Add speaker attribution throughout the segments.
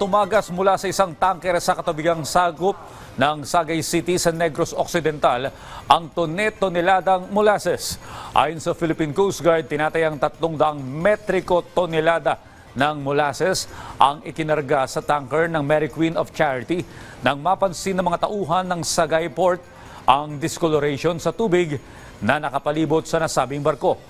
Speaker 1: tumagas mula sa isang tanker sa katabigang sagup ng Sagay City sa Negros Occidental ang tonet-toneladang molasses. Ayon sa Philippine Coast Guard, tinatayang 300 metriko tonelada ng molasses ang ikinarga sa tanker ng Mary Queen of Charity nang mapansin ng mga tauhan ng Sagay Port ang discoloration sa tubig na nakapalibot sa nasabing barko.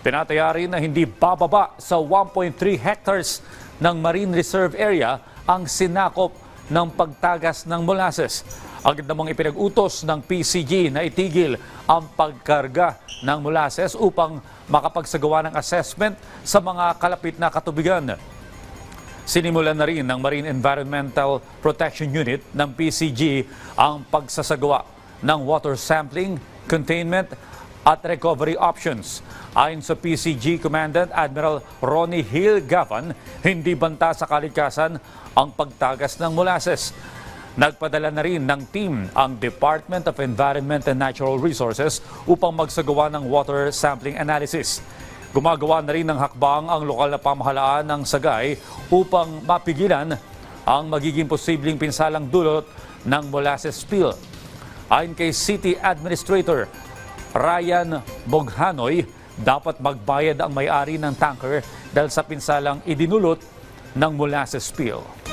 Speaker 1: Tinataya rin na hindi bababa sa 1.3 hectares ng Marine Reserve Area ang sinakop ng pagtagas ng molasses. Agad namang ipinag-utos ng PCG na itigil ang pagkarga ng molasses upang makapagsagawa ng assessment sa mga kalapit na katubigan. Sinimulan na rin ng Marine Environmental Protection Unit ng PCG ang pagsasagawa ng water sampling, containment at recovery options. Ayon sa PCG Commandant Admiral Ronnie Hill Gavan, hindi banta sa kalikasan ang pagtagas ng molasses. Nagpadala na rin ng team ang Department of Environment and Natural Resources upang magsagawa ng water sampling analysis. Gumagawa na rin ng hakbang ang lokal na pamahalaan ng Sagay upang mapigilan ang magiging posibleng pinsalang dulot ng molasses spill. Ayon kay City Administrator Ryan Boghanoy, dapat magbayad ang may-ari ng tanker dahil sa pinsalang idinulot ng molasses spill.